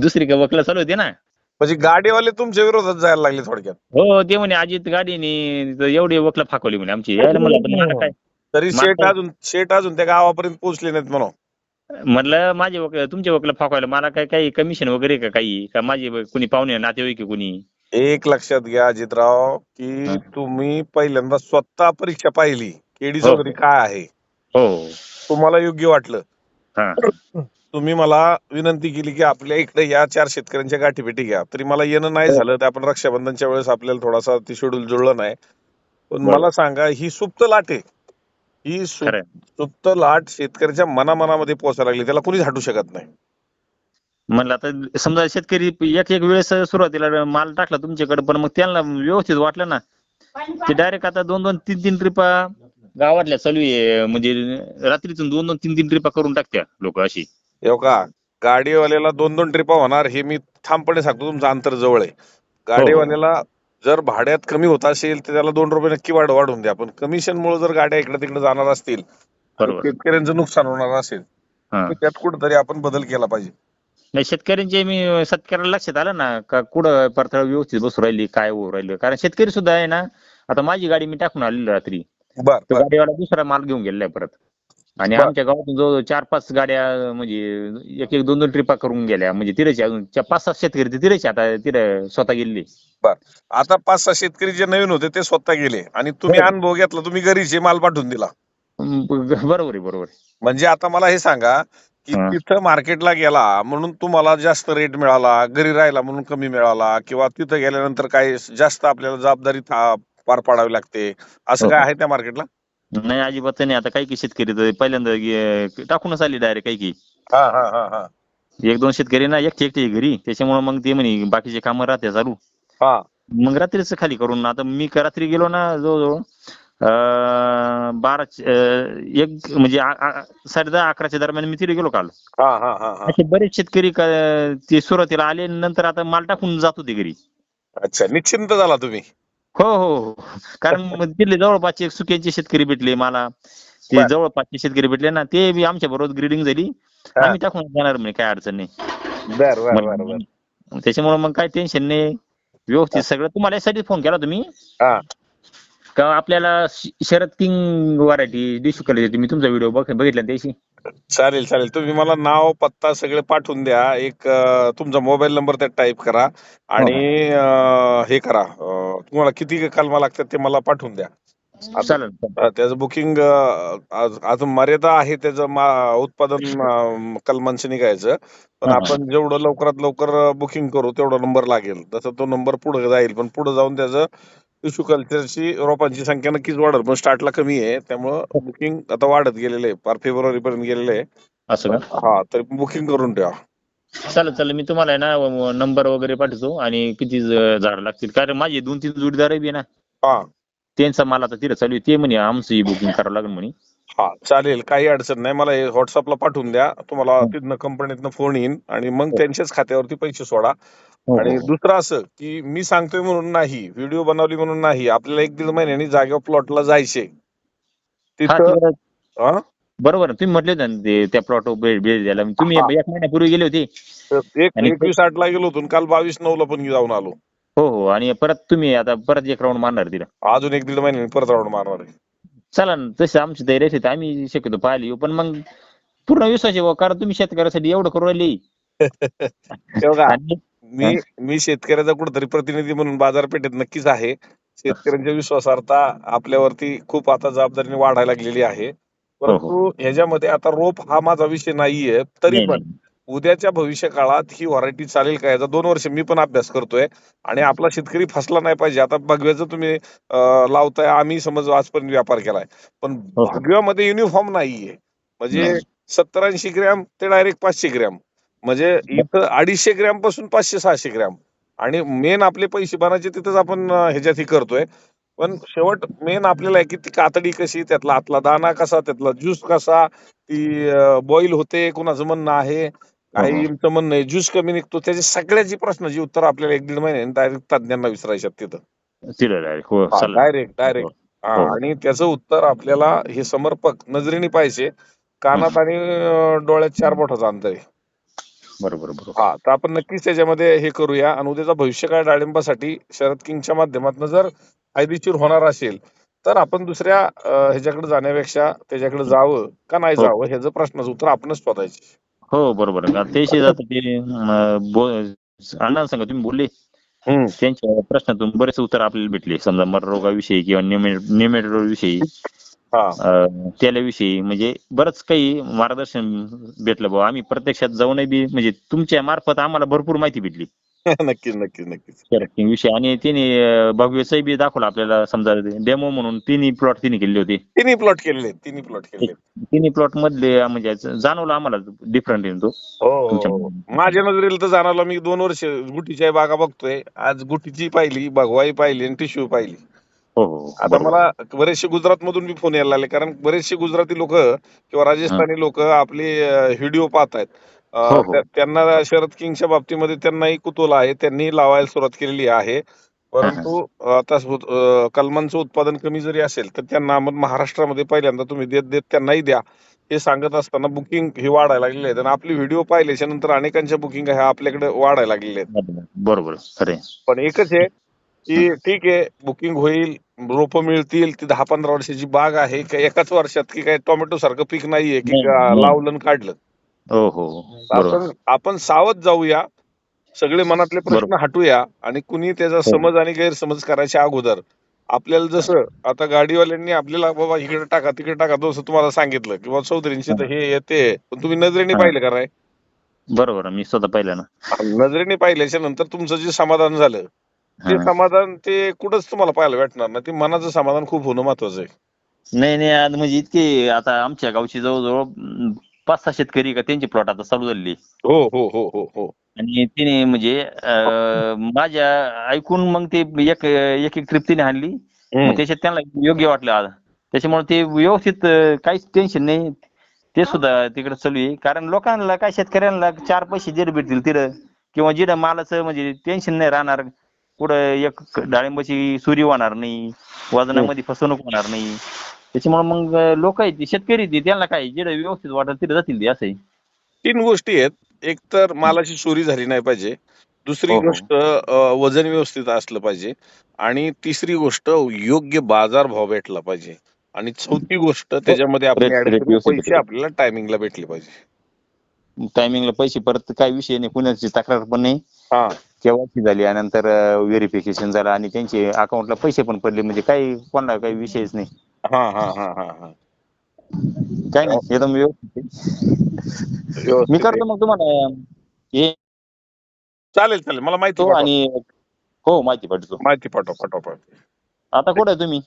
दुसरी का वकला चालू होते ना? म्हणजे गाडीवाले तुमच्या विरोधात जायला लागले थोडक्यात. हो ते म्हणे अजित गाडीने तर एवढी वकला फाकवली म्हणे आमची. यायला मला काय तरी शेट अजून शेट अजून त्या गावापर्यंत पोहोचले नाहीत म्हणून. म्हटलं माझे वकील तुमचे वकील फाकवायला मला काय काही कमिशन वगैरे का काही? का माझे कुणी पाहुणे नातेवाईक आहे कुणी? एक लक्षात घ्या अजितराव की हा. तुम्ही पहिल्यांदा स्वतः परीक्षा पाहिली. केडी हो. चौधरी काय आहे? हो. तुम्हाला योग्य वाटलं. हा. तुम्ही मला विनंती केली की आपल्या इकडे या चार शेतकऱ्यांच्या गाठीभेटी घ्या. तरी मला येणं नाही. झालं तर आपण रक्षाबंधनच्या वेळेस आपल्याला थोडासा ती शेड्यूल जुळलं नाही. पण. मला सांगा ही सुप्त लाट आहे. ही सुप्त लाट शेतकऱ्याच्या मनामनामध्ये पोहोचायला लागली त्याला कुणीच हटू शकत नाही. म्हणलं आता समजा शेतकरी एक एक वेळेस सुरुवातीला माल टाकला तुमच्याकडे पण मग त्यांना व्यवस्थित वाटलं ना ते डायरेक्ट आता दोन दोन तीन तीन ट्रिपा गावातल्या चालू आहे म्हणजे रात्रीतून दोन दोन तीन तीन ट्रिपा करून टाकत्या लोक अशी. हो का? गाडीवाल्याला दोन दोन ट्रिपा होणार हे मी ठामपणे सांगतो तुमचं अंतर जवळ आहे. गाडीवाल्याला जर भाड्यात कमी होत असेल तर त्याला दोन रुपये नक्की वाढ वाढून द्या. पण कमिशन मुळे जर गाड्या इकडे तिकडे जाणार असतील बरोबर. शेतकऱ्यांचं नुकसान होणार असेल हा. तर त्यात कुठेतरी आपण बदल केला पाहिजे. नाही शेतकऱ्यांचे मी शेतकऱ्याला लक्षात आलं ना का कुठं परथळ व्यवस्थित बसू राहिली काय होऊ राहिलं? कारण शेतकरी सुद्धा आहे ना आता माझी गाडी मी टाकून आलेली रात्री. बर तो बर. गाडीवाला दुसरा माल घेऊन गेलेला आहे परत. आणि बर. आमच्या गावातून जो चार पाच गाड्या म्हणजे एक एक दोन दोन ट्रिपा करून गेल्या म्हणजे तिरेचे अजून पाच सात शेतकरी ते तिरेचे आता तिरे स्वतः गेलेले आता पाच सहा शेतकरी जे नवीन होते ते स्वतः गेले आणि तुम्ही. अनुभव घेतला तुम्ही घरीचे माल पाठवून दिला बरोबर आहे बरोबर आहे. म्हणजे आता मला हे सांगा की. तिथं मार्केटला गेला म्हणून तुम्हाला जास्त रेट मिळाला घरी राहिला म्हणून कमी मिळाला किंवा तिथं गेल्यानंतर काही जास्त आपल्याला जबाबदारी पार पाडावी लागते असं हो. काय आहे त्या मार्केटला नाही अजिबात नाही. आता काही काही शेतकरी तर पहिल्यांदा गे- टाकूनच आले डायरेक्ट काही हा हा हा हा. एक दोन शेतकरी ना एकटे एकटे घरी. त्याच्यामुळे मग ते म्हणे बाकीचे कामं राहते चालू. हा. मग रात्रीच खाली करून आता मी का रात्री गेलो ना जवळजवळ अं, बारा अं, एक म्हणजे आ- आ- साडे दहा अकराच्या दरम्यान मी तिथे गेलो काल. हा हा हा हा. असे बरेच शेतकरी का- ते सुरुवातीला आले नंतर आता माल टाकून जात होते घरी. अच्छा निश्चिंत झाला तुम्ही. हो हो हो. कारण तिथले जवळपासचे सुक्याचे शेतकरी भेटले मला. ते बर. जवळपासचे शेतकरी भेटले ना ते बी आमच्या बरोबर ग्रीडिंग झाली. हा. आम्ही टाकून जाणार म्हणे काय अडचण नाही. बर बर बर बर. मग त्याच्यामुळे मग काय टेन्शन नाही. व्यवस्थित सगळं तुम्हाला यासाठी फोन केला तुम्ही. हा. का आपल्याला श- शरद किंग व्हरायटी डिशू करायची मी तुमचा व्हिडिओ बघितला ना त्याशी चालेल चालेल. तुम्ही मला नाव पत्ता सगळे पाठवून द्या. एक अं, तुमचा मोबाईल नंबर त्यात टाईप करा आणि अं, हे करा. अं, तुम्हाला किती कलमा लागतात ते मला पाठवून द्या. आता- चालेल. अं, त्याचं बुकिंग अजून मर्यादा आहे त्याचं मा- उत्पादन अं, कलमांचं निघायचं. पण हा. आपण जेवढं लवकरात लवकर बुकिंग करू तेवढा नंबर लागेल. तसं तो नंबर पुढे जाईल. पण पुढे जाऊन त्याचं टिश्यू कल्चरची रोपांची संख्या नक्कीच वाढेल पण स्टार्टला कमी आहे. त्यामुळं बुकिंग आता वाढत गेलेलं आहे. पार फेब्रुवारी पर्यंत गेलेलं आहे. असं का? हा तर बुकिंग करून ठेवा. चालेल चालेल. मी तुम्हाला आहे ना नंबर वगैरे पाठवतो आणि किती झाड लागतील. कारण माझे दोन तीन जोडीदार बी आहे ना. हा. त्यांचा मला आता तिथं चालू आहे ते म्हणे आमचं बुकिंग करावं लागेल म्हणे हा चालेल काही अडचण नाही मला हे व्हॉट्सअपला पाठवून द्या तुम्हाला हो. तिथनं कंपनीतनं फोन येईन आणि मग हो. त्यांच्याच खात्यावरती पैसे सोडा आणि दुसरं असं की मी सांगतोय म्हणून नाही व्हिडिओ बनवली म्हणून नाही आपल्याला एक दीड महिन्यानी जागेवर प्लॉटला जायचे हा, तिथं हा? बरोबर आहे. तुम्ही म्हटले होते ना ते त्या प्लॉट भेट भेट द्यायला तुम्ही हा. एक महिन्यापूर्वी गेले होते एक आणि- एकवीस आठ ला गेलो होतो आणि काल बावीस नऊ ला पण जाऊन आलो हो हो. आणि परत तुम्ही आता परत एक राऊंड मारणार तिला. अजून एक दीड महिन्यानी परत राऊंड मारणार आहे. चला ना तसे आमची तयारी असेल तर आम्ही शक्यतो पाहिली येऊ. पण मग पूर्ण विश्वास आहे बुवा, कारण तुम्ही शेतकऱ्यासाठी एवढं करू राहिले. आणि मी मी शेतकऱ्याचा कुठेतरी प्रतिनिधी म्हणून बाजारपेठेत नक्कीच आहे. शेतकऱ्यांच्या विश्वासार्हता आपल्यावरती खूप आता जबाबदारीने वाढायला लागलेली आहे. परंतु ह्याच्यामध्ये आता रोप हा माझा विषय नाहीये तरी नाही, पण नाही. उद्याच्या भविष्य काळात ही व्हरायटी चालेल का? याचा दोन वर्ष मी पण अभ्यास करतोय आणि आपला शेतकरी फसला नाही पाहिजे. आता भगव्याचं तुम्ही लावताय आम्ही समज आजपर्यंत व्यापार केलाय. पण हो, हो. भगव्यामध्ये युनिफॉर्म नाहीये. म्हणजे. सत्तर ऐंशी ग्रॅम ते डायरेक्ट पाचशे ग्रॅम. म्हणजे इथं अडीचशे ग्रॅमपासून पाचशे सहाशे ग्रॅम. आणि मेन आपले पैसे बनायचे तिथंच आपण ह्याच्यात हे करतोय. पण शेवट मेन आपल्याला आहे की ती कातडी कशी त्यातला आतला दाना कसा त्यातला ज्यूस कसा ती बॉईल होते कुणाचं म्हणणं आहे? काही. इमचं म्हणणं आहे ज्यूस कमी निघतो त्याची सगळ्याची प्रश्नाची उत्तर आपल्याला एक दीड महिन्याने डायरेक्ट तज्ञांना विचारायची आहेत तिथं तिला direct. हो चालेल डायरेक्ट डायरेक्ट हो. आणि त्याचं उत्तर आपल्याला हे समर्पक नजरेने पाहिजे कानात आणि अं, डोळ्यात चार बोटाचं अंतर आहे बरोबर बरोबर हा तर आपण नक्कीच त्याच्यामध्ये हे करूया आणि उद्याचा भविष्यकाळ डाळिंबासाठी शरद किंगच्या माध्यमातून जर फायदेशीर होणार असेल तर आपण दुसऱ्या अं, ह्याच्याकडे जाण्यापेक्षा त्याच्याकडे जावं का नाही हो. जावं ह्याचं प्रश्नाचं उत्तर आपणच शोधायचे हो बरोबर आहे. ते अं, बो- अण्णांना सांगा तुम्ही बोलले. हम्म. त्यांच्या प्रश्नातून बरेच उत्तर आपल्याला भेटले. समजा मररोगाविषयी किंवा निमेटोड विषयी हा. अं, त्याविषयी म्हणजे बरंच काही मार्गदर्शन भेटलं बाबा आम्ही प्रत्यक्षात जाऊनही बी म्हणजे तुमच्या मार्फत आम्हाला भरपूर माहिती भेटली. नक्कीच नक्कीच नक्कीच. करेक्टिंग विषय आणि तिने अं, भव्यचंही बी दाखवलं आपल्याला समजा डेमो म्हणून. तिन्ही प्लॉट तिने केले होते. तिन्ही प्लॉट केलेले तिन्ही प्लॉट केलेले तिन्ही प्लॉट मधले म्हणजे जाणवलं आम्हाला डिफरंट आहे तो. हो तुमच्या हो. माझ्या नजरेला तर जाणवलं मी दोन वर्ष गुटीच्या बागा बघतोय. आज गुटीची पाहिली भगवाई पाहिली आणि टिश्यू पाहिली. हो हो आता बरोबर. मला बरेचसे गुजरात मधून बी फोन यायला लागले कारण बरेचसे गुजराती लोक किंवा राजस्थानी लोक आपले व्हिडिओ पाहतायत. हो, हो. त्या- त्यांना शरद किंगच्या बाबतीमध्ये त्यांनाही कुतूहल आहे त्यांनी लावायला सुरुवात केलेली आहे. परंतु आता अं, कलमांचं उत्पादन कमी जरी असेल तर त्यांना मग महाराष्ट्रामध्ये पहिल्यांदा तुम्ही देत देत त्यांनाही द्या. हे सांगत असताना बुकिंग हे वाढायला लागलेले आहेत. आणि आपली व्हिडिओ पाहिल्याच्या नंतर अनेकांच्या बुकिंग ह्या आपल्याकडे वाढायला लागलेले आहेत. बरोबर खरे पण एकच आहे की ठीक आहे बुकिंग होईल रोपं मिळतील ती दहा पंधरा वर्षाची बाग आहे का एकाच वर्षात की काय टोमॅटो सारखं पीक नाहीये की नाही, का नाही. लावलं आणि काढलं. हो हो. बरोबर आपण आपण सावध जाऊया. सगळे मनातले प्रश्न बरोबर. हटूया आणि कुणी त्याचा समज आणि गैरसमज करायच्या अगोदर आपल्याला जसं आता गाडीवाल्यांनी आपल्याला बाबा इकडे टाका तिकडे टाका जसं तुम्हाला सांगितलं किंवा चौधरींशी तर हे. येते. पण तुम्ही नजरेने हा. पाहिलं का नाही? बरोबर मी स्वतः पाहिलं ना. नजरेने पाहिल्याच्या नंतर तुमचं जे समाधान झालं ते हा. समाधान ते कुठंच तुम्हाला पाहायला भेटणार ना ते मनाचं समाधान खूप होणं महत्वाचं आहे. नाही नाही आज म्हणजे इतके आता आमच्या गावची जवळजवळ अं, पाच सहा शेतकरी का त्यांची प्लॉट आता चालू झाली हो हो हो हो हो. आणि तिने म्हणजे अं, माझ्या ऐकून मग ते एक एक एक ट्रिप तिने आणली. हम्म. त्याच्यात त्यांना योग्य वाटलं आज. त्याच्यामुळे ते व्यवस्थित अं, काहीच टेन्शन नाही. ते सुद्धा तिकडे चालू आहे. कारण लोकांना काय शेतकऱ्यांना चार पैसे जिडे भेटतील तिथं. किंवा जिडं मालाचं म्हणजे टेन्शन नाही राहणार. कुठं एक डाळिंबाची सुरी होणार नाही. वजनामध्ये फसवणूक होणार नाही. त्याच्यामुळे मग लोक आहेत ते शेतकरी आहेत ते, त्यांना काय जिडं व्यवस्थित वाटत तिथं जातील ते असं आहे तीन गोष्टी आहेत. एक तर मालाची चोरी झाली नाही पाहिजे. दुसरी हो, हो. गोष्ट अं, वजन व्यवस्थित असलं पाहिजे. आणि तिसरी गोष्ट योग्य बाजार भाव भेटला पाहिजे. आणि चौथी गोष्ट त्याच्यामध्ये Rate- rate करू, व्यवस्थित पैसे भेटले. आपल्याला टायमिंगला भेटले पाहिजे. टायमिंगला पैसे परत काही विषय नाही. कुणाची तक्रार पण नाही. हा. केवायसी झाली आणि नंतर व्हेरिफिकेशन झालं आणि त्यांचे अकाउंटला पैसे पण पडले. म्हणजे काही कोणाला काही विषयच नाही. हा हा हा हा हा. काय नाही एकदम व्यवस्थित. मी करतो मग तुम्हाला. हे. चालेल चालेल. मला माहिती तो पाठवा. आणि हो माहिती पाठवतो. माहिती पाठवा पाठवा पाठवा आता कुठे आहे तुम्ही?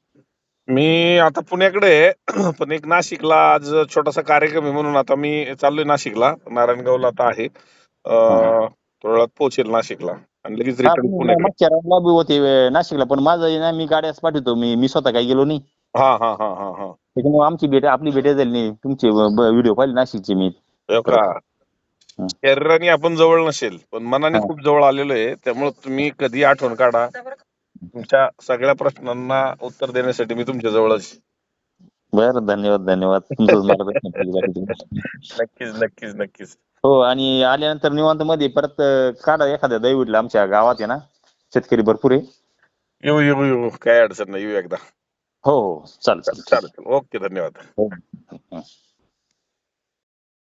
मी आता पुण्याकडे आहे. पण एक नाशिकला आज छोटासा कार्यक्रम आहे म्हणून आता मी चाललोय नाशिकला. नारायणगावला आता आहे. अं, थोड्या वेळात पोहोचेल नाशिकला. आणि लगेच हा, रिटर्न तुम्ही पुण्याकडे. मागच्या राऊंडला बी होते अं, नाशिकला. पण माझं आहे ना मी गाड्याच पाठवतो. मी मी स्वतः काही गेलो नाही. हा हा हा हा हा. त्याच्यामुळे आमची भेट आपली भेट झाली नाही. तुमचे व्हिडिओ पाहिले नाशिकचे मी. हो का? हं. शरीराने आपण जवळ नसेल पण मनाने हा. खूप जवळ आलेलो आहे. त्यामुळे तुम्ही कधी आठवण काढा. तुमच्या सगळ्या प्रश्नांना उत्तर देण्यासाठी मी तुमच्या जवळच आहे. बरं धन्यवाद धन्यवाद. तुमचं. नक्कीच नक्कीच नक्कीच. हो आणि आल्यानंतर निवांत मध्ये परत अं, काढा एखाद्या दैवडला आमच्या गावात आहे ना शेतकरी भरपूर आहे. येऊ येऊ येऊ. काय अडचण नाही. येऊ एकदा. हो हो. चालेल चालेल. चालेल चालेल. ओके धन्यवाद. हो.